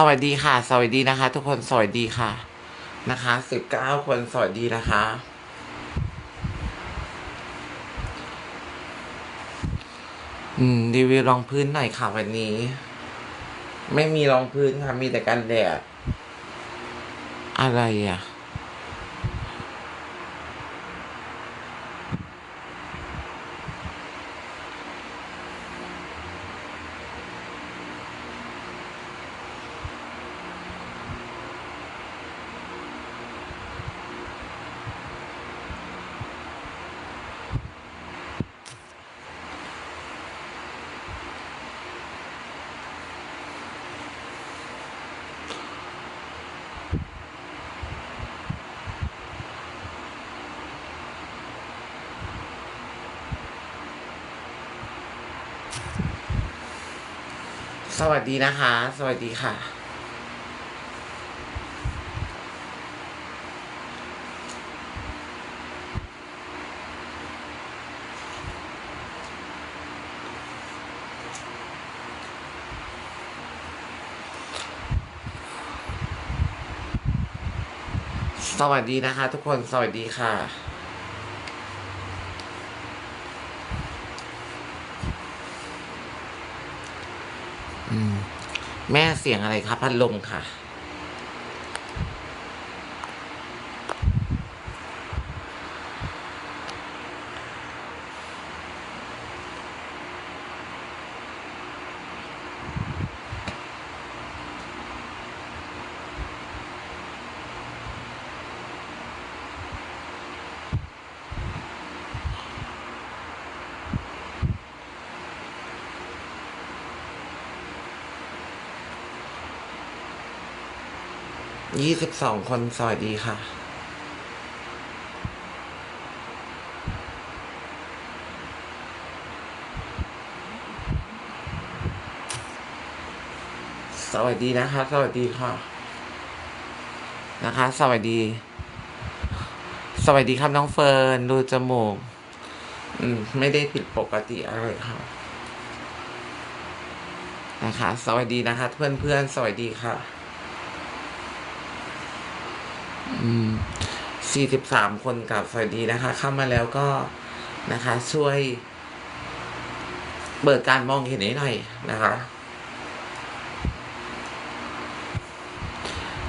สวัสดีค่ะ สวัสดีนะคะ ทุกคนสวัสดีค่ะ นะคะสิบเก้าคนสวัสดีนะคะ อืมรีวิวรองพื้นหน่อยค่ะวันนี้ ไม่มีรองพื้นค่ะ มีแต่กันแดด อะไรอะ สวัสดีนะคะ สวัสดีค่ะ สวัสดีนะคะ ทุกคน สวัสดีค่ะ แม่เสียงอะไรครับพัดลมค่ะ ยี่สิบสองคนสวัสดีค่ะสวัสดีนะคะ สวัสดีค่ะ นะคะ สวัสดี สวัสดีครับน้องเฟิร์นดูจมูก อืม ไม่ได้ผิดปกติอะไรค่ะนะคะ สวัสดีนะคะ เพื่อนเพื่อนสวัสดีค่ะ 43 คนกับสวัสดีนะคะ เข้ามาแล้วก็นะคะ ช่วย เปิดการมองเห็นให้หน่อยนะคะ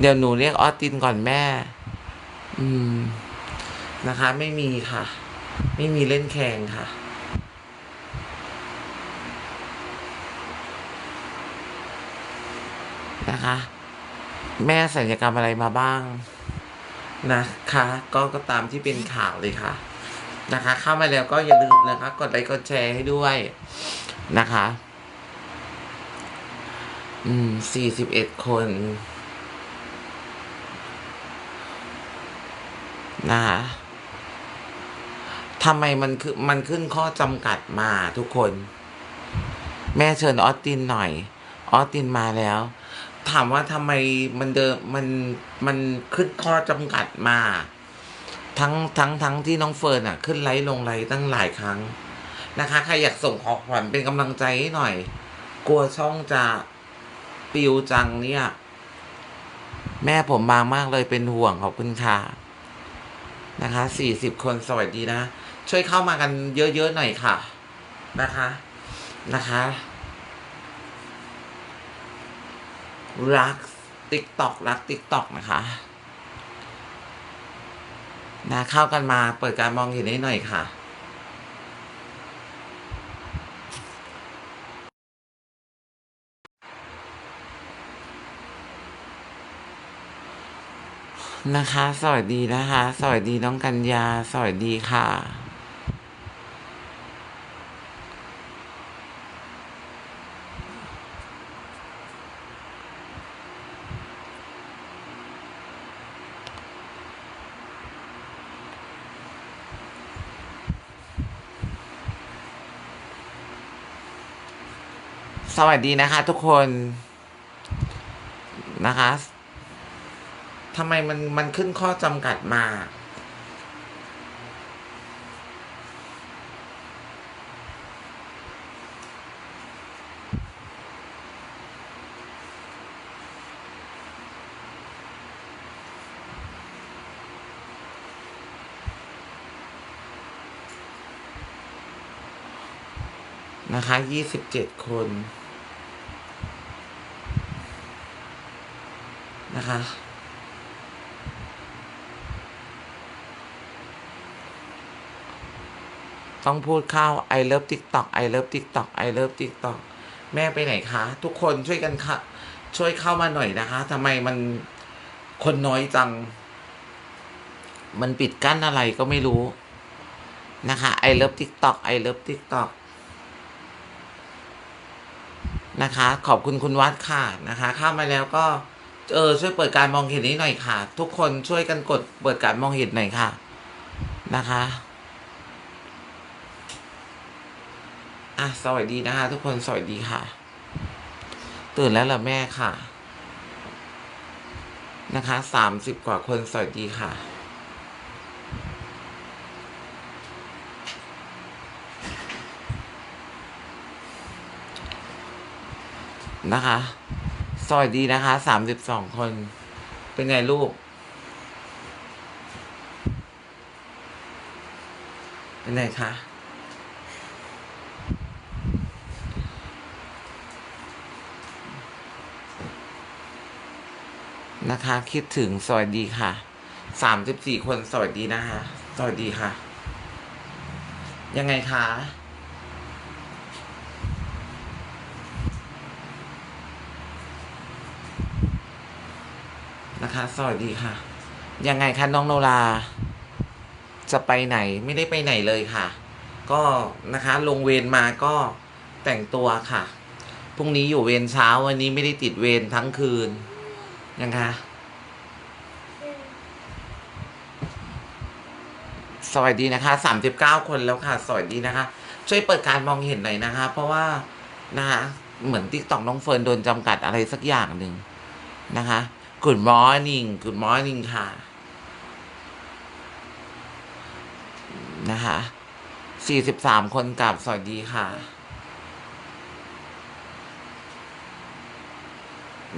เดี๋ยวหนูเรียกออสตินก่อนแม่ อืม นะคะ ไม่มีค่ะ ไม่มีเล่นแข่งค่ะนะคะ แม่สัญญกรรมอะไรมาบ้าง นะคะ ก็ก็ตามที่เป็นข่าวเลยค่ะ นะคะ เข้ามาแล้วก็อย่าลืมนะคะ กดไลค์กดแชร์ให้ด้วยนะคะ อืมสี่สิบเอ็ดคนนะคะทำไมมันคือมันขึ้นข้อจำกัดมาทุกคน แม่เชิญออสตินหน่อย ออสตินมาแล้ว ถามว่าทำไมมันเดิมมันมันขึ้นข้อจำกัดมา ทั้งทั้งทั้งที่น้องเฟิร์นอะ ขึ้นไลฟ์ลงไลฟ์ตั้งหลายครั้งนะคะ ใครอยากส่งของขวัญเป็นกำลังใจให้หน่อย กลัวช่องจะปิวจังเนี่ย แม่ผมบางมากเลยเป็นห่วงขอบคุณค่ะนะคะสี่สิบคนสวัสดีนะ ช่วยเข้ามากันเยอะๆหน่อยค่ะ นะคะ นะคะ รักติ๊กตอกรักติ๊กตอกนะคะนะเข้ากันมาเปิดการมองเห็นให้หน่อยค่ะนะคะ สวัสดีนะคะ สวัสดีน้องกัญญา สวัสดีค่ะ สวัสดีนะคะ ทุกคนนะคะทำไมมันมันขึ้นข้อจำกัดมา นะคะยี่สิบเจ็ดคน นะคะ ต้องพูดเข้า I love TikTok I love TikTok I love TikTok แม่ไปไหนคะ ทุกคนช่วยกันค่ะ ช่วยเข้ามาหน่อยนะคะทำไมมันคนน้อยจัง มันปิดกั้นอะไรก็ไม่รู้นะคะ I love TikTok I love TikTok นะคะ ขอบคุณคุณวัดค่ะนะคะ เข้ามาแล้วก็ เออช่วยเปิดการมองเห็นนี้หน่อยค่ะ ทุกคนช่วยกันกดเปิดการมองเห็นหน่อยค่ะ นะคะอะสวัสดีนะคะ ทุกคนสวัสดีค่ะ ตื่นแล้วเหรอแม่ค่ะ นะคะสามสิบกว่าคนสวัสดีค่ะนะคะ วัสดีนะคะสามสิบสองคน เป็นไงลูก เป็นไงคะนะคะ คิดถึงสวัสดีค่ะสามสิบสี่คนสวัสดีนะคะสวัสดีค่ะ ยังไงคะ นะคะ สวัสดีค่ะ ยังไงคะน้องโนรา จะไปไหนไม่ได้ไปไหนเลยค่ะ ก็นะคะลงเวรมาก็แต่งตัวค่ะ พรุ่งนี้อยู่เวรเช้าวันนี้ไม่ได้ติดเวรทั้งคืน ยังคะสวัสดีนะคะสามสิบเก้าคนแล้วค่ะ สวัสดีนะคะ ช่วยเปิดการมองเห็นหน่อยนะคะ เพราะว่านะคะเหมือนติ๊กต็อกน้องเฟิร์นโดนจำกัดอะไรสักอย่างหนึ่งนะคะ Good morning Good morning ค่ะ นะคะสี่สิบสามคนกลับสวัสดีค่ะ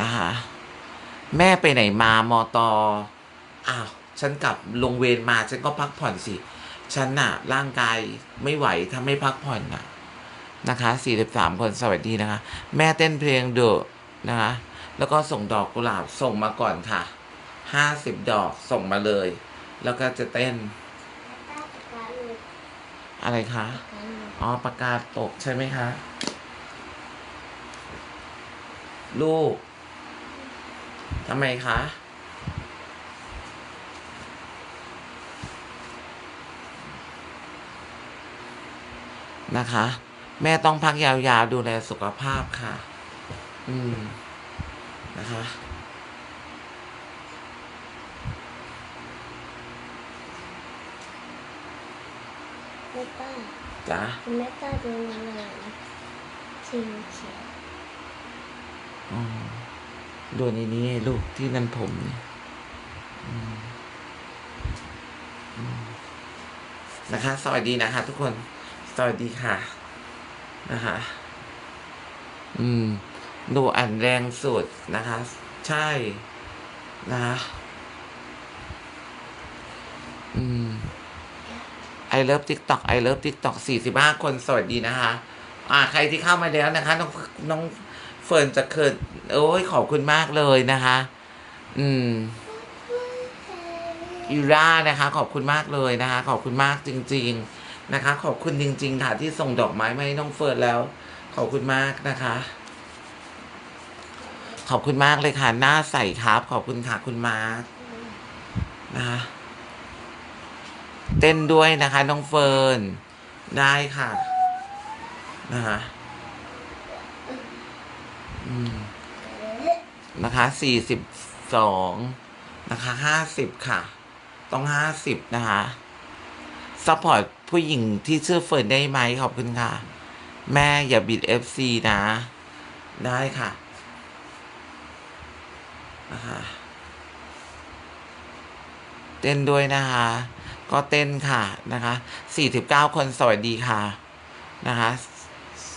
นะคะ แม่ไปไหนมามอตออ้าว ฉันกลับลงเวรมา ฉันก็พักผ่อนสิ ฉันน่ะ ร่างกายไม่ไหวถ้าไม่พักผ่อนน่ะ นะคะ43คนสวัสดีนะคะ แม่เต้นเพลงเดอะนะคะ แล้วก็ส่งดอกกุหลาบส่งมาก่อนค่ะ50ดอกส่งมาเลย แล้วก็จะเต้น อะไรคะอ๋อประกาศตกใช่ไหมคะ ลูกทำไมคะนะคะ แม่ต้องพักยาวๆดูแลสุขภาพค่ะ อืม นะคะแม่ป้าจ้ะคุณแม่ป้าดูอะไรนะสีเขียวอืมดูในนี้ไงลูกที่นั่นผมเนี่ยอืมอืมนะคะ สวัสดีนะคะ ทุกคน สวัสดีค่ะ นะคะ อืม ดูอันแรงสุดนะคะ ใช่นะคะอืม I love TikTok I love TikTok สี่สิบห้าคนสวัสดีนะคะ อ่า ใครที่เข้ามาแล้วนะคะ น้องน้องเฟิร์นจะเคิดโอ้ยขอบคุณมากเลยนะคะ อืมยูรานะคะ ขอบคุณมากเลยนะคะ ขอบคุณมากจริง ๆนะคะ ขอบคุณจริง ๆ ค่ะ ที่ส่งดอกไม้มาให้น้องเฟิร์นแล้ว ขอบคุณมากนะคะ ขอบคุณมากเลยค่ะ หน้าใสครับ ขอบคุณค่ะคุณมาร์คนะคะเต้นด้วยนะคะ น้องเฟิร์น ได้ค่ะ นะคะนะคะสี่สิบสองนะคะห้าสิบค่ะ ต้องห้าสิบนะคะซัพพอร์ตผู้หญิงที่ชื่อเฟิร์นได้ไหมขอบคุณค่ะ แม่อย่าบิดเอฟซีนะ ได้ค่ะ เต้นด้วยนะคะ ก็เต้นค่ะนะคะสี่สิบเก้าคนสวัสดีค่ะนะคะ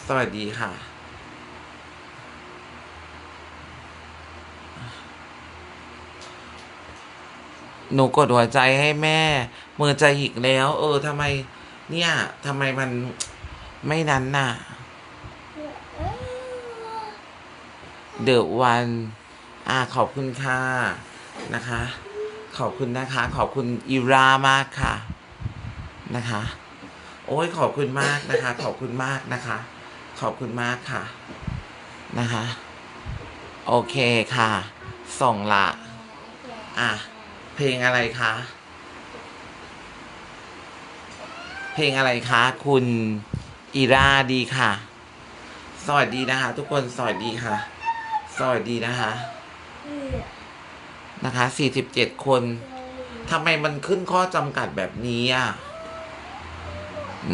สวัสดีค่ะหนูกดหัวใจให้แม่เมือใจหิกแล้ว เออทำไม เนี่ยทำไมมันไม่นั้นน่ะ The one อ่าขอบคุณค่ะนะคะ ขอบคุณนะคะ ขอบคุณอีรามากค่ะนะคะ โอ้ยขอบคุณมากนะคะ ขอบคุณมากนะคะ ขอบคุณมากค่ะนะคะ โอเคค่ะ ส่งละอะเพลงอะไรคะเพลงอะไรคะ คุณอีราดีค่ะ สวัสดีนะคะ ทุกคนสวัสดีค่ะ สวัสดีนะคะ นะคะ47คน ทำไมมันขึ้นข้อจำกัดแบบนี้อะ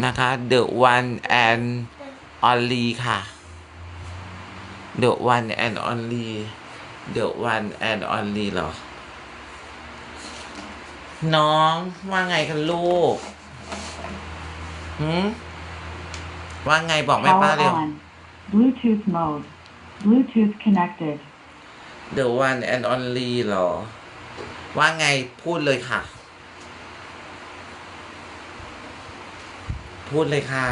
นะคะ The one and only ค่ะ The one and only The one and only เหรอ น้องว่าไงกันลูกหืมว่าไงบอกแม่ป้า Power เร็ว on. Bluetooth mode. Bluetooth connected. The one and only เหรอ ว่าไงพูดเลยค่ะ พูดเลยค่ะ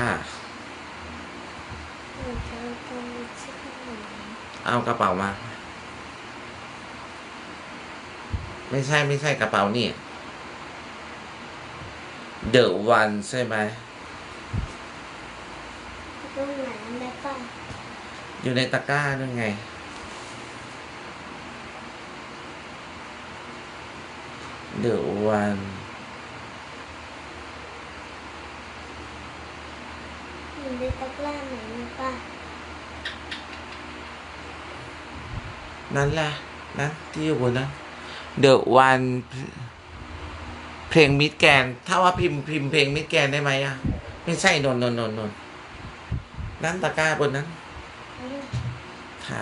เอากระเป๋ามา ไม่ใช่ไม่ใช่กระเป๋านี่ The one ใช่ไหมตรงไหนแม่ป้าอยู่ในตะกร้านั่นไง The one อยู่ในตะกร้าไหนแม่ป้านั่นแหละนั่นที่อยู่บนนั้น The one เพลงมิดแกน ถ้าว่าพิมพ์พิมพ์เพลงมิดแกนได้ไหมอะ ไม่ใช่นนนนนนนนั่นตะกร้าบนนั้น ค่ะ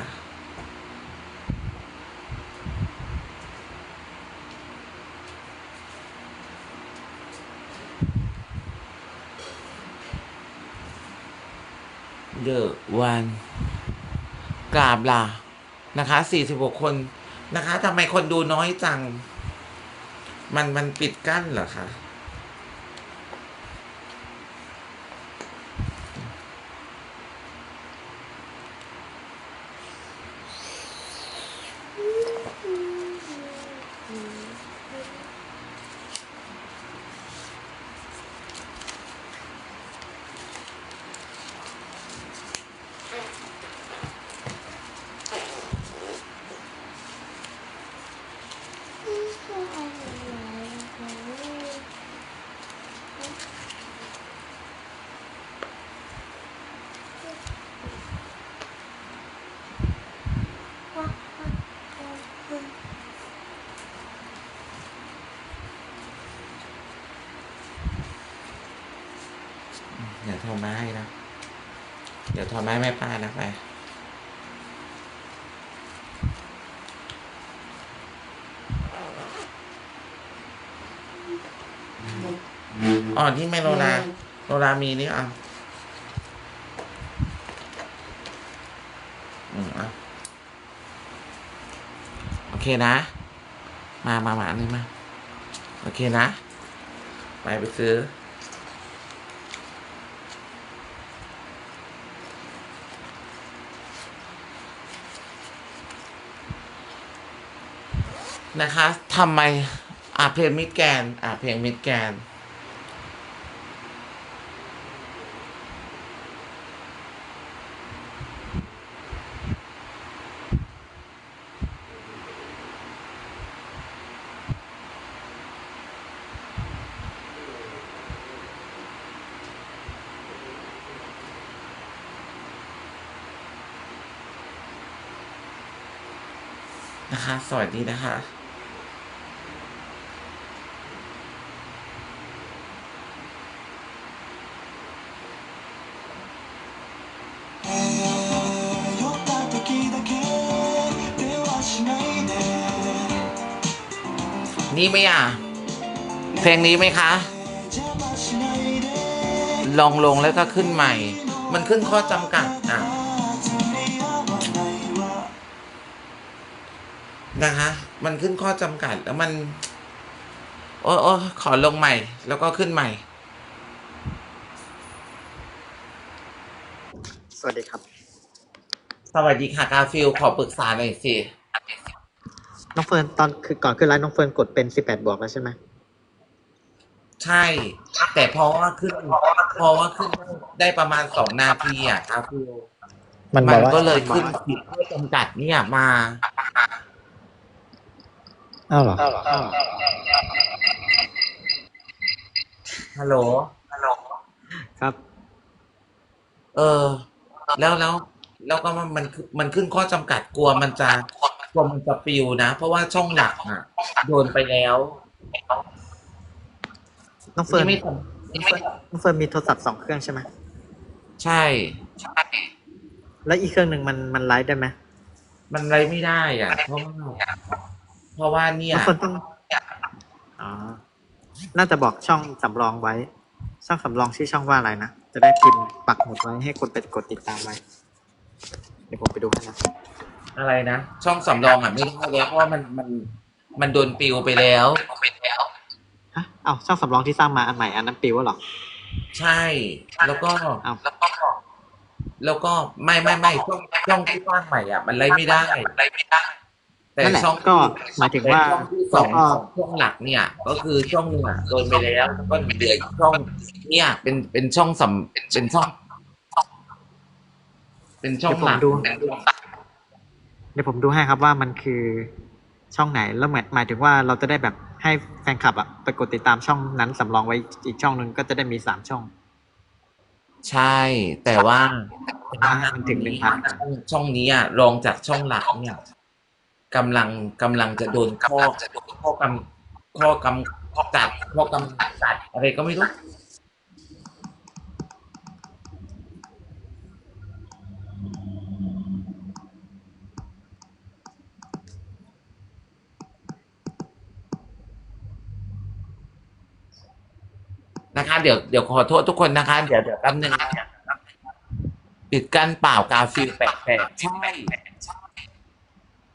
The one กราบล่ะนะคะสี่สิบหกคนนะคะทำไมคนดูน้อยจัง มันมันปิดกั้นเหรอคะ เดี๋ยวโทรมาให้นะ เดี๋ยวโทรมาให้แม่ป้านะไปอ๋อที่ไม่โรลาโรลามีนี่อะอืมอะโอเคนะ มามามาอันนี้มา โอเคนะ ไปไปซื้อ นะคะทำไมอ่าเพลงมิดแกนอ่าเพลงมิดแกนนะคะ สวัสดีนะคะ นี่ไหมอะ เพลงนี้ไหมคะ ลองลงแล้วก็ขึ้นใหม่ มันขึ้นข้อจำกัดอะนะคะ มันขึ้นข้อจำกัดแล้วมัน โอ้โอ้ขอลงใหม่ แล้วก็ขึ้นใหม่ สวัสดีครับ สวัสดีค่ะกาฟิลขอปรึกษาหน่อยสิ น้องเฟิร์นตอนคือก่อนขึ้นไลน์น้องเฟิร์นกดเป็นสิบแปดบวกแล้วใช่ไหมใช่ แต่เพราะว่าขึ้นเพราะว่าขึ้นได้ประมาณสองนาทีอะกาฟิลมันบมัอกนว่าก็เลยขึ้นผิดข้อจำกัดเนี่ยมา อ้าวเหรอฮัลโหล ครับ เออ แล้วแล้วแล้วก็มันมันมันขึ้นข้อจำกัดกลัวมันจะก ลัวมันจะปิวนะ เพราะว่าช่องหลักอะโดนไปแล้วน้องเฟิร์นไม่ทน้องเฟิร์นมีโทรศัพท์สองเครื่องใช่ไหมำใช่แล้วอีกเครื่องหนึ่งมันมันไลฟ์ได้ไหมมันไรไม่ได้อะ เพราะว่าเพราะว่าเนี่ยน้องเฟิร์นต้องอ๋อน่าจะบอกช่องสำรองไว้ ช่องสำรองชื่อช่องว่าอะไรนะ จะได้พิมพ์ปักหมุดไว้ให้คนไปกดติดตามไว้ เดี๋ยวผมไปดูให้นะ อะไรนะ ช่องสำรองอะไม่ได้แล้วเพราะว่ามันมันมันโดนปิวไปแล้วฮะเอ้าช่องสำรองที่สร้างมาอันใหม่อันนั้นปิวเหรอ ใช่ แล้วก็เอ้าแล้วก็ไม่ไม่ไม่ช่องช่องที่สร้างใหม่อะ มันไล่ไม่ได้ไล่ไม่ได้ แต่นั่นแหละช่องก็หมายถึงว่า แต่ช่องที่สองก็ช่องหลักเนี่ย ก็คือช่องหนึ่งอะโดนไปแล้วแล้วก็เหลืออีกช่องเนี่ยเป็นเป็นช่องสำเป็นช่อง เป็นช่องหลักเดี๋ยวผมดู เดี๋ยวผมดูให้ครับว่ามันคือช่องไหนแล้วหมายหมายถึงว่าเราจะได้แบบให้แฟนคลับอะไปกดติดตามช่องนั้นสำรองไว้อีกช่องหนึ่งก็จะได้มีสามช่อง ใช่ แต่ว่าอ่ามันถึง1,000ช่องนี้อะรองจากช่องหลักเนี่ยกำลังกำลังจะโดนข้อข้อกำข้อกำข้อกัดข้อกำกัดอะไรก็ไม่รู้ เดี๋ยวเดี๋ยวขอโทษทุกคนนะคะ เดี๋ยวเดี๋ยวแป๊บนึงนะปิดกั้นเปล่ากาฟิลแปลกๆใช่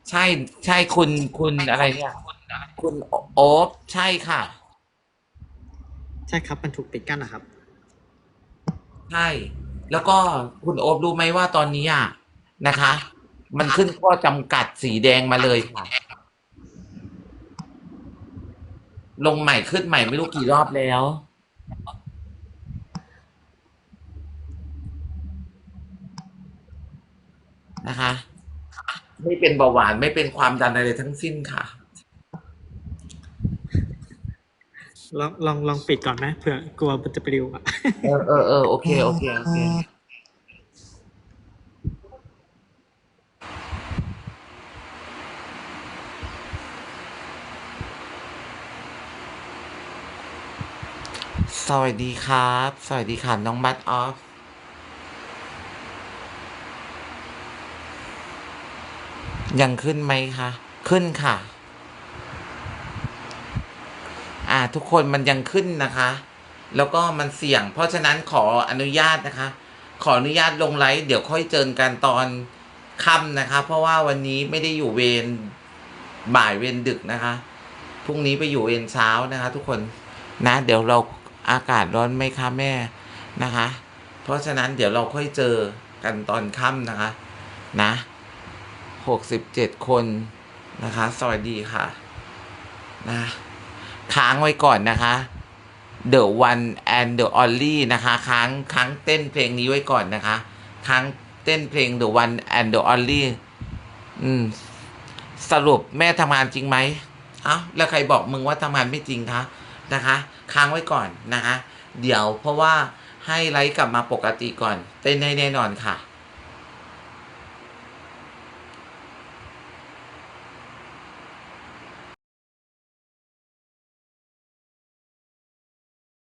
ใช่ใช่คุณคุณอะไรเนี่ยคุณโอ๊บใช่ค่ะ ใช่ครับมันถูกปิดกั้นนะครับ ใช่ แล้วก็คุณโอ๊บรู้ไหมว่าตอนนี้อะนะคะ มันขึ้นข้อจำกัดสีแดงมาเลยค่ะ ลงใหม่ขึ้นใหม่ไม่รู้กี่รอบแล้ว นะคะ ไม่เป็นเบาหวานไม่เป็นความดันอะไรทั้งสิ้นค่ะ ลองลองลองปิดก่อนไหมเผื่อกลัวมันจะปลิวอะเออเออเออโอเค โอเค โอเค สวัสดีครับ สวัสดีค่ะ น้องบัตออฟ ยังขึ้นไหมคะ ขึ้นค่ะ อ่า ทุกคนมันยังขึ้นนะคะ แล้วก็มันเสี่ยง เพราะฉะนั้นขออนุญาตนะคะ ขออนุญาตลงไลฟ์เดี๋ยวค่อยเจอกันตอนค่ำนะคะ เพราะว่าวันนี้ไม่ได้อยู่เวรบ่ายเวรดึกนะคะ พรุ่งนี้ไปอยู่เวรเช้านะคะ ทุกคนนะ เดี๋ยวเรา อากาศร้อนไหมคะแม่นะคะ เพราะฉะนั้นเดี๋ยวเราค่อยเจอกันตอนค่ำนะคะ นะหกสิบเจ็ดคนนะคะ สวัสดีค่ะ นะค้างไว้ก่อนนะคะ The One and the Only นะคะ ค้างค้างเต้นเพลงนี้ไว้ก่อนนะคะ ค้างเต้นเพลง The One and the Only อืม สรุปแม่ทำงานจริงไหมเอ้าแล้วใครบอกมึงว่าทำงานไม่จริงคะ นะคะ ค้างไว้ก่อนนะคะ เดี๋ยวเพราะว่าให้ไลฟ์กลับมาปกติก่อนเต้นให้แน่นอนค่ะ